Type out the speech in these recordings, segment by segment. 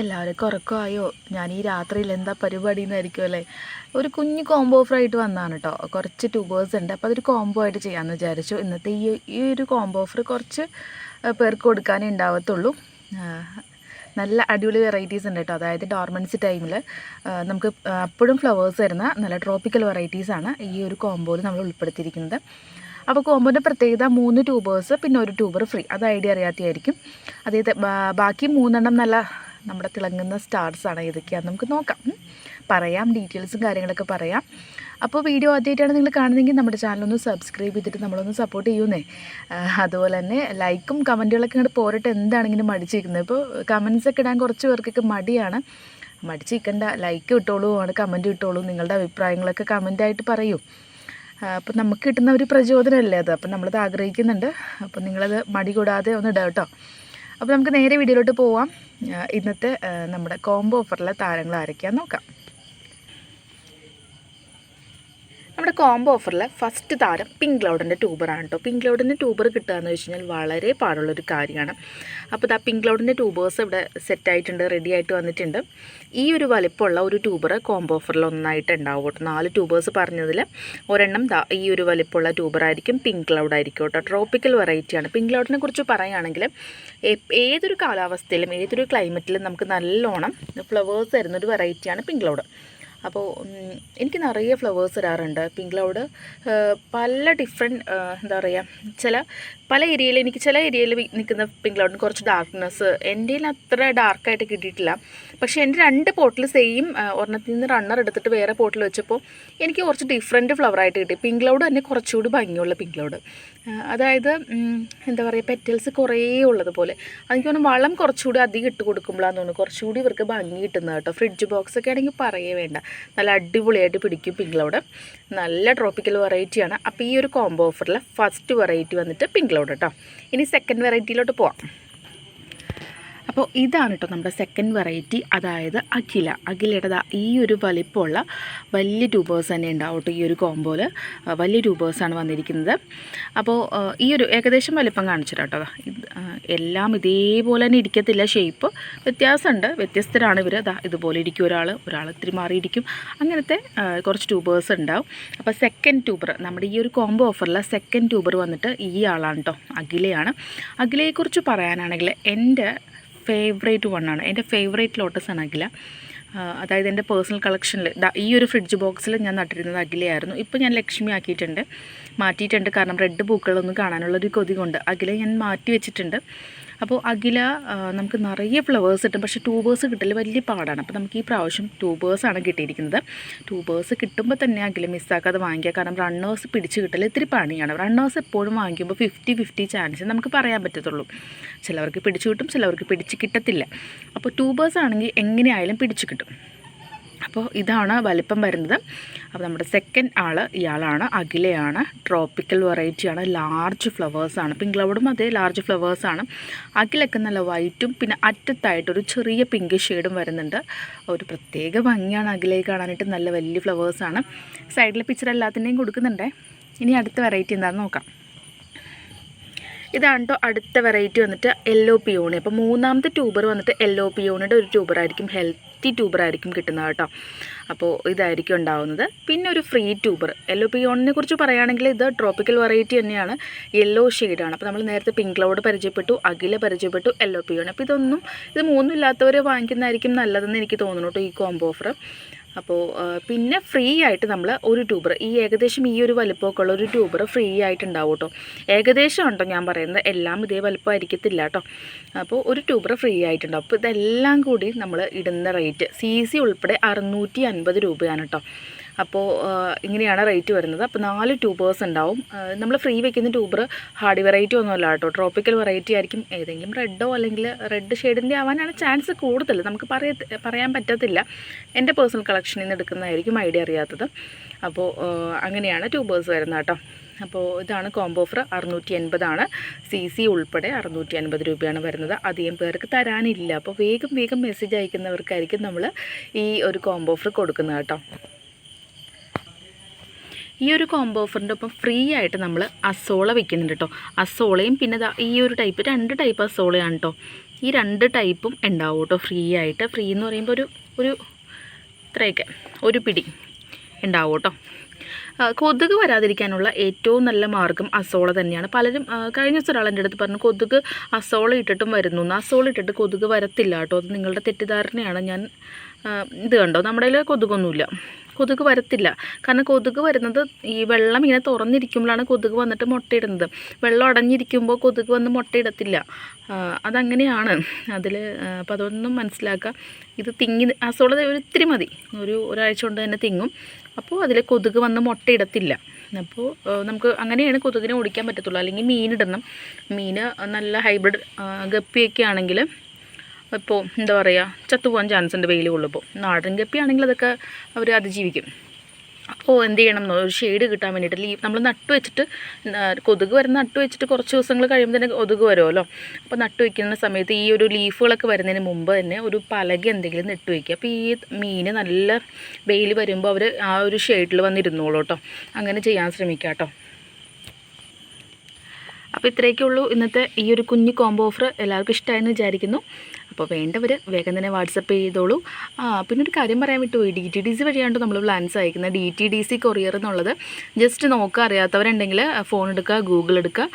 എല്ലാവർക്കും ഉറക്കമായോ ഞാൻ ഈ രാത്രിയിൽ എന്താ പരിപാടി എന്നായിരിക്കും അല്ലേ? ഒരു കുഞ്ഞ് കോംബോ ഓഫർ ആയിട്ട് വന്നതാണ് കേട്ടോ കുറച്ച് ട്യൂബേഴ്സ് ഉണ്ട്. അപ്പോൾ അതൊരു കോംബോ ആയിട്ട് ചെയ്യാമെന്ന് വിചാരിച്ചു. ഇന്നത്തെ ഈ ഈ ഒരു കോംബോ ഓഫർ കുറച്ച് പേർക്ക് കൊടുക്കാനേ ഉണ്ടാവത്തുള്ളൂ നല്ല അടിപൊളി വെറൈറ്റീസ് ഉണ്ട് കേട്ടോ അതായത് ഡോർമൻസ് ടൈമിൽ നമുക്ക് അപ്പോഴും ഫ്ലവേഴ്സ് വരുന്ന നല്ല ട്രോപ്പിക്കൽ വെറൈറ്റീസാണ് ഈ ഒരു കോംബോയിൽ നമ്മൾ ഉൾപ്പെടുത്തിയിരിക്കുന്നത്. അപ്പോൾ കോമ്പോന്റെ പ്രത്യേകത മൂന്ന് ട്യൂബേഴ്സ് പിന്നെ ഒരു ട്യൂബർ ഫ്രീ അത് ഐഡിയ അറിയാത്തതായിരിക്കും അതേ ബാക്കി മൂന്നെണ്ണം നല്ല നമ്മുടെ തിളങ്ങുന്ന സ്റ്റാർസ് ആണ് ഏതൊക്കെയാണെന്ന് നമുക്ക് നോക്കാം. പറയാം ഡീറ്റെയിൽസും കാര്യങ്ങളൊക്കെ പറയാം. അപ്പോൾ വീഡിയോ ആദ്യമായിട്ടാണ് നിങ്ങൾ കാണുന്നതെങ്കിൽ നമ്മുടെ ചാനലൊന്ന് സബ്സ്ക്രൈബ് ചെയ്തിട്ട് നമ്മളൊന്ന് സപ്പോർട്ട് ചെയ്യുന്നേ. അതുപോലെ തന്നെ ലൈക്കും കമന്റുകളൊക്കെ ഇങ്ങോട്ട് പോരട്ടെ എന്താണെങ്കിലും മടിച്ചിരിക്കുന്നത്. ഇപ്പോൾ കമൻസ് ഒക്കെ ഇടാൻ കുറച്ച് പേർക്കൊക്കെ മടിയാണ്. മടിച്ചിരിക്കണ്ട ലൈക്ക് ഇട്ടോളൂ ആണ് കമന്റ് ഇട്ടോളൂ നിങ്ങളുടെ അഭിപ്രായങ്ങളൊക്കെ കമന്റായിട്ട് പറയൂ. അപ്പോൾ നമുക്ക് കിട്ടുന്ന ഒരു പ്രചോദനമല്ലേ അത്? അപ്പം നമ്മളത് ആഗ്രഹിക്കുന്നുണ്ട്. അപ്പം നിങ്ങളത് മടി കൂടാതെ ഒന്ന് ഇടാം കേട്ടോ. അപ്പോൾ നമുക്ക് നേരെ വീഡിയോയിലോട്ട് പോവാം. ഇന്നത്തെ നമ്മുടെ കോംബോ ഓഫറിലെ താരങ്ങൾ ആരൊക്കെയാണെന്ന് നോക്കാം. നമ്മുടെ കോംബോ ഓഫറിലെ ഫസ്റ്റ് താരം പിങ്ക് ക്ലൗഡിന്റെ ട്യൂബറാണ് കേട്ടോ പിങ്ക് ക്ലൗഡിന്റെ ട്യൂബർ കിട്ടുക എന്ന് വെച്ച് കഴിഞ്ഞാൽ വളരെ പാടുള്ളൊരു കാര്യമാണ്. അപ്പോൾ ഇതാ പിങ്ക് ക്ലൗഡിന്റെ ട്യൂബേഴ്സ് ഇവിടെ സെറ്റായിട്ടുണ്ട് റെഡി ആയിട്ട് വന്നിട്ടുണ്ട്. ഈ ഒരു വലിപ്പമുള്ള ഒരു ട്യൂബർ കോംബോ ഓഫറിൽ ഒന്നായിട്ട് ഉണ്ടാവും കേട്ടോ നാല് ട്യൂബേഴ്സ് പറഞ്ഞതിൽ ഒരെണ്ണം ഈ ഒരു വലിപ്പമുള്ള ട്യൂബറായിരിക്കും പിങ്ക് ക്ലൗഡ് ആയിരിക്കും കേട്ടോ ട്രോപ്പിക്കൽ വെറൈറ്റിയാണ് പിങ്ക് ക്ലൗഡിനെ കുറിച്ച് പറയുകയാണെങ്കിൽ ഏതൊരു കാലാവസ്ഥയിലും ഏതൊരു ക്ലൈമറ്റിലും നമുക്ക് നല്ലോണം ഫ്ലവേഴ്സ് തരുന്നൊരു വെറൈറ്റിയാണ് പിങ്ക് ക്ലൗഡ് അപ്പോൾ എനിക്ക് നിറയെ ഫ്ലവേഴ്സ് വരാറുണ്ട് പിങ്ക് ക്ലൗഡ് പല ഡിഫറെന്റ് എന്താ പറയുക ചില പല ഏരിയയിൽ എനിക്ക് ചില ഏരിയയിൽ നിൽക്കുന്ന പിങ്ക് ക്ലൗഡിന് കുറച്ച് ഡാർക്ക്നെസ് എന്റെ അത്ര ഡാർക്കായിട്ട് കിട്ടിയിട്ടില്ല. പക്ഷേ എന്റെ രണ്ട് പോട്ടിൽ സെയിം ഒരെണ്ണത്തിൽ നിന്ന് റണ്ണർ എടുത്തിട്ട് വേറെ പോട്ടിൽ വെച്ചപ്പോൾ എനിക്ക് കുറച്ച് ഡിഫറെന്റ് ഫ്ലവറായിട്ട് കിട്ടി. പിങ്ക് ക്ലൗഡ് തന്നെ കുറച്ചുകൂടി ഭംഗിയുള്ള പിങ്ക് ക്ലൗഡ്. അതായത് എന്താ പറയുക പെറ്റൽസ് കുറേ ഉള്ളതുപോലെ. എനിക്ക് തോന്നുന്നു വളം കുറച്ചുകൂടി അധികം ഇട്ട് കൊടുക്കുമ്പോഴാണെന്ന് തോന്നുന്നു. കുറച്ചുകൂടി ഇവർക്ക് ഭംഗി കിട്ടുന്നത് കേട്ടോ ഫ്രിഡ്ജ് ബോക്സൊക്കെ ആണെങ്കിൽ പറയേ വേണ്ട. നല്ല അടിപൊളിയായിട്ട് പിടിക്കും പിങ്ക്ലൗഡ് നല്ല ട്രോപ്പിക്കൽ വെറൈറ്റിയാണ് അപ്പോൾ ഈ ഒരു കോംബോ ഓഫറിൽ ഫസ്റ്റ് വെറൈറ്റി വന്നിട്ട് പിങ്ക്ലൗഡ് കേട്ടോ ഇനി സെക്കൻഡ് വെറൈറ്റിയിലോട്ട് പോവാം. അപ്പോൾ ഇതാണ് കേട്ടോ നമ്മുടെ സെക്കൻഡ് വെറൈറ്റി അതായത് അഖില. അഖിലയുടെ ഈ ഒരു വലിപ്പമുള്ള വലിയ ട്യൂബേഴ്സ് തന്നെ ഉണ്ടാവും കേട്ടോ ഈ ഒരു കോമ്പോയിൽ വലിയ ട്യൂബേഴ്സാണ് വന്നിരിക്കുന്നത്. അപ്പോൾ ഈ ഒരു ഏകദേശം വലിപ്പം കാണിച്ചു കേട്ടോ എല്ലാം ഇതേപോലെ തന്നെ ഇരിക്കത്തില്ല ഷേപ്പ് വ്യത്യാസമുണ്ട്. വ്യത്യസ്തരാണ് ഇവർ അതാ ഇതുപോലെ ഇരിക്കും ഒരാൾ ഒരാൾ ഇത്തിരി മാറിയിരിക്കും അങ്ങനത്തെ കുറച്ച് ട്യൂബേഴ്സ് ഉണ്ടാവും. അപ്പോൾ സെക്കൻഡ് ട്യൂബർ നമ്മുടെ ഈ ഒരു കോംബോ ഓഫറിലെ സെക്കൻഡ് ട്യൂബർ വന്നിട്ട് ഈ ആളാണ് കേട്ടോ അഖിലയാണ്. അഖിലയെക്കുറിച്ച് പറയാനാണെങ്കിൽ എന്റെ ഫേവറേറ്റ് വണ്ണാണ് എന്റെ ഫേവറേറ്റ് ലോട്ടസ് ആണ് അഖില. അതായത് എന്റെ പേഴ്സണൽ കളക്ഷനിൽ ഈ ഒരു ഫ്രിഡ്ജ് ബോക്സിൽ ഞാൻ നട്ടിരുന്നത് അഖിലയായിരുന്നു. ഇപ്പോൾ ഞാൻ ലക്ഷ്മി ആക്കിയിട്ടുണ്ട്. മാറ്റിയിട്ടുണ്ട്. കാരണം റെഡ് പൂക്കളൊന്നും കാണാനുള്ളൊരു കൊതി കൊണ്ട്. അഖില ഞാൻ മാറ്റി വെച്ചിട്ടുണ്ട്. അപ്പോൾ അഖില നമുക്ക് നിറയെ ഫ്ലവേഴ്സ് കിട്ടും. പക്ഷേ ട്യൂബേഴ്സ് കിട്ടൽ വലിയ പാടാണ്. അപ്പോൾ നമുക്ക് ഈ പ്രാവശ്യം ട്യൂബേഴ്സാണ് കിട്ടിയിരിക്കുന്നത്. ട്യൂബേഴ്സ് കിട്ടുമ്പോൾ തന്നെ അഖില മിസ്സാക്കാതെ വാങ്ങിക്കുക. കാരണം റണ്ണേഴ്സ് പിടിച്ച് കിട്ടൽ ഇത്തിരി പണിയാണ്. റണ്ണേഴ്സ് എപ്പോഴും വാങ്ങിക്കുമ്പോൾ ഫിഫ്റ്റി ഫിഫ്റ്റി ചാൻസ് നമുക്ക് പറയാൻ പറ്റത്തുള്ളൂ. ചിലവർക്ക് പിടിച്ചു കിട്ടും ചിലവർക്ക് പിടിച്ച് കിട്ടത്തില്ല. അപ്പോൾ ട്യൂബേഴ്സ് ആണെങ്കിൽ എങ്ങനെയായാലും പിടിച്ചു കിട്ടും. അപ്പോൾ ഇതാണ് വലിപ്പം വരുന്നത്. അപ്പോൾ നമ്മുടെ സെക്കൻഡ് ആൾ ഇയാളാണ്. അഖിലയാണ്. ട്രോപ്പിക്കൽ വെറൈറ്റിയാണ് ലാർജ് ഫ്ലവേഴ്സാണ് പിങ്ക് ക്ലൗഡും അതേ ലാർജ് ഫ്ലവേഴ്സാണ് അഖിലൊക്കെ നല്ല വൈറ്റും പിന്നെ അറ്റത്തായിട്ട് ഒരു ചെറിയ പിങ്ക് ഷെയ്ഡും വരുന്നുണ്ട്. ഒരു പ്രത്യേക ഭംഗിയാണ് അഖിലയെ കാണാനായിട്ട്. നല്ല വലിയ ഫ്ലവേഴ്സാണ് സൈഡിലെ പിക്ചർ എല്ലാത്തിന്റെയും കൊടുക്കുന്നുണ്ടേ. ഇനി അടുത്ത വെറൈറ്റി എന്താണെന്ന് നോക്കാം. ഇതാണ് കേട്ടോ അടുത്ത വെറൈറ്റി വന്നിട്ട് യെല്ലോ പിയോണി അപ്പോൾ മൂന്നാമത്തെ ട്യൂബർ വന്നിട്ട് യെല്ലോ പിയോണിയുടെ ഒരു ഹെൽത്ത് ഹെൽത്തി ട്യൂബർ ആയിരിക്കും കിട്ടുന്നത് കേട്ടോ. അപ്പോൾ ഇതായിരിക്കും ഉണ്ടാവുന്നത്. പിന്നെ ഒരു ഫ്രീ ട്യൂബർ യെല്ലോ പിയോണിനെ കുറിച്ച് പറയുകയാണെങ്കിൽ ഇത് ട്രോപ്പിക്കൽ വെറൈറ്റി തന്നെയാണ്. യെല്ലോ ഷെയ്ഡാണ് അപ്പോൾ നമ്മൾ നേരത്തെ പിങ്ക് ക്ലൗഡ് പരിചയപ്പെട്ടു അഖില പരിചയപ്പെട്ടു യെല്ലോ പിയോൺ അപ്പോൾ ഇതൊന്നും ഇത് മൂന്നും ഇല്ലാത്തവർ വാങ്ങിക്കുന്നതായിരിക്കും നല്ലതെന്ന് എനിക്ക് തോന്നുന്നു കേട്ടോ ഈ കോംബോ ഓഫർ അപ്പോൾ പിന്നെ ഫ്രീ ആയിട്ട് നമ്മൾ ഒരു ട്യൂബർ ഈ ഏകദേശം ഈ ഒരു വലിപ്പമൊക്കെ ഉള്ള ഒരു ട്യൂബർ ഫ്രീ ആയിട്ടുണ്ടാവും കേട്ടോ ഏകദേശം ഉണ്ടോ ഞാൻ പറയുന്നത്? എല്ലാം ഇതേ വലിപ്പമായിരിക്കത്തില്ല കേട്ടോ അപ്പോൾ ഒരു ട്യൂബർ ഫ്രീ ആയിട്ടുണ്ടാവും. അപ്പോൾ ഇതെല്ലാം കൂടി നമ്മൾ ഇടുന്ന റേറ്റ് സി ഉൾപ്പെടെ അറുന്നൂറ്റി രൂപയാണ് കേട്ടോ അപ്പോൾ ഇങ്ങനെയാണ് റേറ്റ് വരുന്നത്. അപ്പോൾ നാല് ട്യൂബേഴ്സ് ഉണ്ടാവും. നമ്മൾ ഫ്രീ വെക്കുന്ന ട്യൂബർ ഹാർഡ് വെറൈറ്റി ഒന്നുമല്ല കേട്ടോ. ട്രോപ്പിക്കൽ വെറൈറ്റി ആയിരിക്കും. ഏതെങ്കിലും റെഡോ അല്ലെങ്കിൽ റെഡ് ഷെയ്ഡിന്റെ ആവാനാണ് ചാൻസ് കൂടുതൽ. നമുക്ക് പറയ പറയാൻ പറ്റത്തില്ല. എന്റെ പേഴ്സണൽ കളക്ഷനിൽ നിന്ന് എടുക്കുന്നതായിരിക്കും ഐഡിയ അറിയാത്തത്. അപ്പോൾ അങ്ങനെയാണ് ട്യൂബേഴ്സ് വരുന്നത് കേട്ടോ. അപ്പോൾ ഇതാണ് കോംബോ ഓഫർ അറുന്നൂറ്റി എൺപതാണ് സി സി ഉൾപ്പെടെ അറുന്നൂറ്റി അൻപത് രൂപയാണ് വരുന്നത്. അധികം പേർക്ക് തരാനില്ല. അപ്പോൾ വേഗം വേഗം മെസ്സേജ് അയക്കുന്നവർക്കായിരിക്കും നമ്മൾ ഈ ഒരു കോംബോ ഓഫർ കൊടുക്കുന്നത് കേട്ടോ. ഈ ഒരു കോംബോ ഓഫറിന്റെ ഒപ്പം ഫ്രീ ആയിട്ട് നമ്മൾ അസോള വെക്കുന്നുണ്ട് കേട്ടോ അസോളയും പിന്നെ ഈ ഒരു ടൈപ്പ് രണ്ട് ടൈപ്പ് അസോളയാണ് കേട്ടോ ഈ രണ്ട് ടൈപ്പും ഉണ്ടാവും കേട്ടോ ഫ്രീ ആയിട്ട്. ഫ്രീ എന്ന് പറയുമ്പോൾ ഒരു ഒരു ഇത്രയൊക്കെ ഒരു പിടി ഉണ്ടാവും കേട്ടോ കൊതുക് വരാതിരിക്കാനുള്ള ഏറ്റവും നല്ല മാർഗം അസോള തന്നെയാണ്. പലരും കഴിഞ്ഞ ദിവസം ഒരാൾ എന്റെ അടുത്ത് പറഞ്ഞു കൊതുക് അസോള ഇട്ടിട്ടും വരുന്നു. അസോള ഇട്ടിട്ട് കൊതുക് വരത്തില്ല കേട്ടോ അത് നിങ്ങളുടെ തെറ്റിദ്ധാരണയാണ്. ഞാൻ ഇത് കണ്ടോ? നമ്മുടെ കൊതുകൊന്നുമില്ല. കൊതുക് വരത്തില്ല. കാരണം കൊതുക് വരുന്നത് ഈ വെള്ളം ഇങ്ങനെ തുറന്നിരിക്കുമ്പോഴാണ് കൊതുക് വന്നിട്ട് മുട്ടയിടുന്നത്. വെള്ളം അടഞ്ഞിരിക്കുമ്പോൾ കൊതുക് വന്ന് മുട്ടയിടത്തില്ല. അതങ്ങനെയാണ്. അതിൽ അപ്പോൾ അതൊന്നും മനസ്സിലാക്കുക ഇത് തിങ്ങി അസോളത ഒരിത്തിരി മതി. ഒരു ഒരാഴ്ച കൊണ്ട് തന്നെ തിങ്ങും. അപ്പോൾ അതിൽ കൊതുക് വന്ന് മുട്ടയിടത്തില്ല. അപ്പോൾ നമുക്ക് അങ്ങനെയാണ് കൊതുകിനെ ഓടിക്കാൻ പറ്റത്തുള്ളൂ. അല്ലെങ്കിൽ മീനിടണം. മീൻ നല്ല ഹൈബ്രിഡ് ഗപ്പിയൊക്കെ ആണെങ്കിൽ ഇപ്പോൾ എന്താ പറയുക ചത്തുപോകാൻ ചാൻസ് ഉണ്ട് വെയിൽ കൊള്ളുമ്പോൾ നാടൻ കപ്പിയാണെങ്കിൽ അതൊക്കെ അവർ അതിജീവിക്കും. അപ്പോൾ എന്ത് ചെയ്യണം? എന്നോ ഒരു ഷെയ്ഡ് കിട്ടാൻ വേണ്ടിയിട്ട് ലീവ് നമ്മൾ നട്ടു വെച്ചിട്ട് കൊതുക് വരുന്ന നട്ടു വെച്ചിട്ട് കുറച്ച് ദിവസങ്ങൾ കഴിയുമ്പോൾ തന്നെ കൊതുക് വരുമല്ലോ അപ്പോൾ നട്ടു വയ്ക്കുന്ന സമയത്ത് ഈ ഒരു ലീഫുകളൊക്കെ വരുന്നതിന് മുമ്പ് തന്നെ ഒരു പലക എന്തെങ്കിലും നട്ടു വയ്ക്കുക അപ്പോൾ ഈ മീൻ നല്ല വെയിൽ വരുമ്പോൾ അവർ ആ ഒരു ഷെയ്ഡിൽ വന്നിരുന്നോളൂ കേട്ടോ. അങ്ങനെ ചെയ്യാൻ ശ്രമിക്കുക കേട്ടോ. അപ്പോൾ ഇത്രയൊക്കെ ഉള്ളൂ ഇന്നത്തെ ഈ ഒരു കുഞ്ഞു കോംബോ ഓഫർ എല്ലാവർക്കും ഇഷ്ടമായെന്ന് വിചാരിക്കുന്നു. അപ്പോൾ വേണ്ടവർ വേഗം തന്നെ വാട്സപ്പ് ചെയ്തോളൂ. പിന്നെ ഒരു കാര്യം പറയാൻ വിട്ടുപോയി ഡി ടി ഡി സി വഴിയാണ് നമ്മൾ പ്ലാൻസ് അയക്കുന്നത് D T D C courier എന്നുള്ളത് ജസ്റ്റ് നോക്കുക അറിയാത്തവരുണ്ടെങ്കിൽ ഫോൺ എടുക്കുക ഗൂഗിൾ എടുക്കുക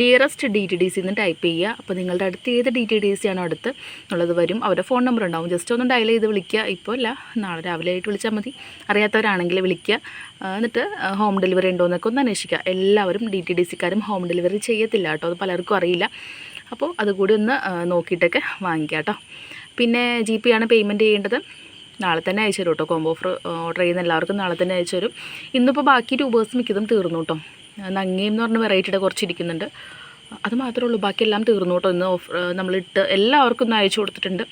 nearest D T D C എന്ന് ടൈപ്പ് ചെയ്യുക. അപ്പോൾ നിങ്ങളുടെ അടുത്ത് ഏത് ഡി ടി ഡി സി ആണോ അടുത്ത് എന്നുള്ളത് വരും. അവരുടെ ഫോൺ നമ്പർ ഉണ്ടാവും. ജസ്റ്റ് ഒന്ന് ഡയൽ ചെയ്ത് വിളിക്കുക. ഇപ്പോൾ അല്ല നാളെ രാവിലെ ആയിട്ട് വിളിച്ചാൽ മതി. അറിയാത്തവരാണെങ്കിൽ വിളിക്കുക. എന്നിട്ട് ഹോം ഡെലിവറി ഉണ്ടോ എന്നൊക്കെ ഒന്ന് അന്വേഷിക്കുക. എല്ലാവരും ഡി ടി ഡി സിക്കാരും ഹോം ഡെലിവറി ചെയ്യത്തില്ല കേട്ടോ. അത് പലർക്കും അറിയില്ല. അപ്പോൾ അതുകൂടി ഒന്ന് നോക്കിയിട്ടൊക്കെ വാങ്ങിക്കുക കേട്ടോ. പിന്നെ ജി പി ആണ് പേയ്മെന്റ് ചെയ്യേണ്ടത്. നാളെ തന്നെ അയച്ചു തരും കേട്ടോ. കോംബോ ഓഫർ ഓർഡർ ചെയ്യുന്ന എല്ലാവർക്കും നാളെ തന്നെ അയച്ചു തരും. ഇന്നിപ്പോൾ ബാക്കി ടൂബേഴ്സ് മിക്കതും തീർന്നു കേട്ടോ. നങ്ങയും എന്ന് പറഞ്ഞ വെറൈറ്റിയുടെ കുറച്ച് ഇരിക്കുന്നുണ്ട് അത് മാത്രമേ ഉള്ളൂ. ബാക്കിയെല്ലാം തീർന്നു കേട്ടോ ഇന്ന് ഓഫർ നമ്മളിട്ട് എല്ലാവർക്കും ഒന്ന് അയച്ചു കൊടുത്തിട്ടുണ്ട്.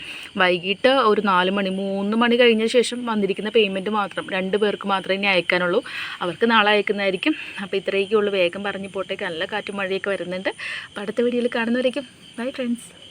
വൈകിട്ട് ഒരു നാല് മണി മൂന്ന് മണി കഴിഞ്ഞ ശേഷം വന്നിരിക്കുന്ന പേയ്മെന്റ് മാത്രം. രണ്ട് പേർക്ക് മാത്രമേ ഇനി അയക്കാനുള്ളൂ. അവർക്ക് നാളെ അയക്കുന്നതായിരിക്കും. അപ്പോൾ ഇത്രയൊക്കെ ഉള്ളൂ വേഗം പറഞ്ഞു പോട്ടേക്ക് നല്ല കാറ്റും മഴയൊക്കെ വരുന്നുണ്ട്. അപ്പോൾ അടുത്ത വീഡിയോയിൽ കാണുന്നവരേക്കും. Bye friends